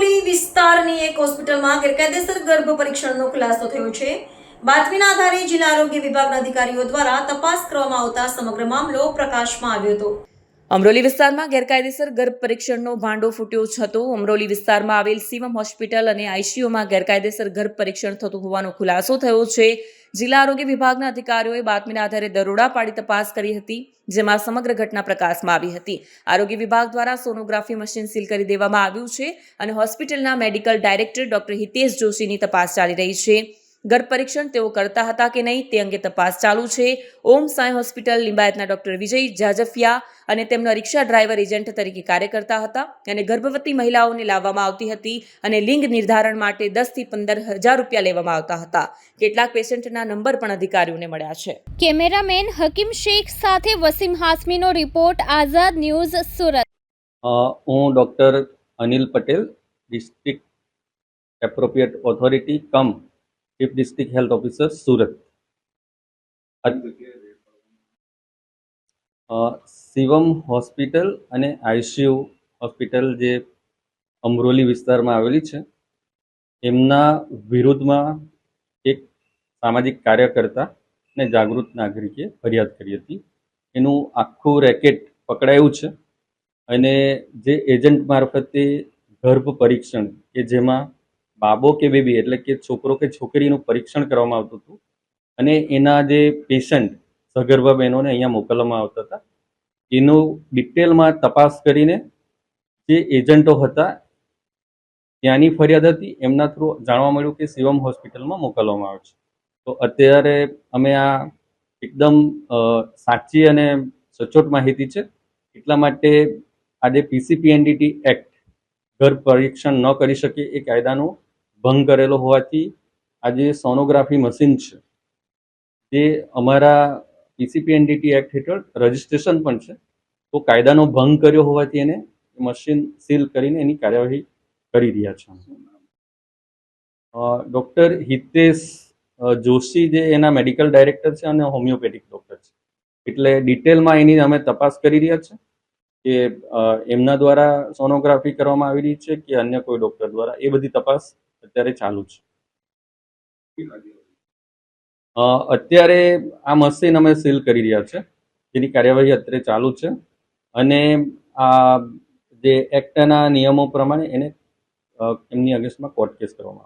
અમરોલી વિસ્તારની એક હોસ્પિટલમાં ગેરકાયદેસર ગર્ભ પરીક્ષણનો ખુલાસો થયો છે. બાતમીના આધારે જિલ્લા આરોગ્ય વિભાગના અધિકારીઓ દ્વારા તપાસ કરવામાં આવતા સમગ્ર મામલો પ્રકાશમાં આવ્યો હતો. અમરોલી વિસ્તારમાં ગેરકાયદેસર ગર્ભ પરીક્ષણનો ભાંડો ફૂટ્યો હતો. અમરોલી વિસ્તારમાં આવેલ સીવમ હોસ્પિટલ અને આઈસીયુમાં ગેરકાયદેસર ગર્ભ પરીક્ષણ થતું હોવાનો ખુલાસો થયો છે. જિલ્લા આરોગ્ય વિભાગના અધિકારીઓએ બાતમીના આધારે દરોડા પાડી તપાસ કરી હતી, જેમાં સમગ્ર ઘટના પ્રકાશમાં આવી હતી. આરોગ્ય વિભાગ દ્વારા સોનોગ્રાફી મશીન સીલ કરી દેવામાં આવ્યું છે અને હોસ્પિટલના મેડિકલ ડાયરેક્ટર ડોક્ટર હિતેશ જોશીની તપાસ ચાલી રહી છે. ગર્ભ પરીક્ષણ તેઓ કરતા હતા કે નહીં તે અંગે તપાસ ચાલુ છે. ઓમ સાંઈ હોસ્પિટલ લિંબાયતના ડોક્ટર વિજય જાજફિયા અને તેમના રિક્ષા ડ્રાઈવર એજન્ટ તરીકે કાર્ય કરતા હતા અને ગર્ભવતી મહિલાઓને લાવવામાં આવતી હતી અને લિંગ નિર્ધારણ માટે દસથી પંદર હજાર રૂપિયા લેવામાં આવતા હતા. કેટલાક પેશન્ટના નંબર પણ અધિકારીઓને મળ્યા છે. કેમેરામેન હકીમ શેખ સાથે વસીમ હાસમીનો રિપોર્ટ આઝાદ ન્યૂઝ સુરત. હું doctor Anil Patel district appropriate authority cum. Chief district health officer Surat Shivam hospital અને આઈસીયુ હોસ્પિટલ જે અમરોલી વિસ્તારમાં આવેલી છે, એમના વિરુદ્ધમાં એક સામાજિક કાર્યકર્તા અને જાગૃત નાગરિકે ફરિયાદ કરી હતી. એનું આખું રેકેટ પકડાયું છે અને જે એજન્ટ મારફતે ગર્ભ પરીક્ષણ કે જેમાં બાબો કે બેબી એટલે કે છોકરો કે છોકરીનું પરીક્ષણ કરવામાં આવતું હતું. અને એના જે પેશન્ટ સગર્ભા બહેનોને અહીંયા મોકલવામાં આવતા હતા. એનું ડિટેલમાં તપાસ કરીને જે એજન્ટો હતા, ત્યાંની ફરિયાદ હતી, એમના થ્રુ જાણવા મળ્યું કે શિવમ હોસ્પિટલમાં મોકલવામાં આવે છે. તો અત્યારે અમે આ એકદમ સાચી અને સચોટ માહિતી છે. એટલા માટે આજે પીસીપીએનડીટી એક્ટ ઘર પરીક્ષણ ન કરી શકે એ કાયદાનો ભંગ કરેલો હોવાથી આ જે સોનોગ્રાફી મશીન છે, તે અમારા પીસીપીએનડીટી એક્ટ હેઠળ રજિસ્ટ્રેશન પણ છે. તો કાયદાનો ભંગ કર્યો હોવાથી એને મશીન સીલ કરીને એની કાર્યવાહી કરી રહ્યા છે. ડૉક્ટર હિતેશ જોશી જે એના મેડિકલ ડાયરેક્ટર છે અને હોમિયોપેથિક ડૉક્ટર છે. એટલે ડિટેલમાં એની અમે તપાસ કરી રહ્યા છે કે એમના દ્વારા સોનોગ્રાફી કરવામાં આવી રહી છે કે અન્ય કોઈ ડૉક્ટર દ્વારા, એ બધી તપાસ અત્યારે ચાલુ છે. અત્યારે આ મશીન અમે સીલ કરી રહ્યા છે. જેની કાર્યવાહી અત્યારે ચાલુ છે. અને આ જે એક્ટના નિયમો પ્રમાણે એને એમની અગેન્સ્ટમાં કોર્ટ કેસ કરવામાં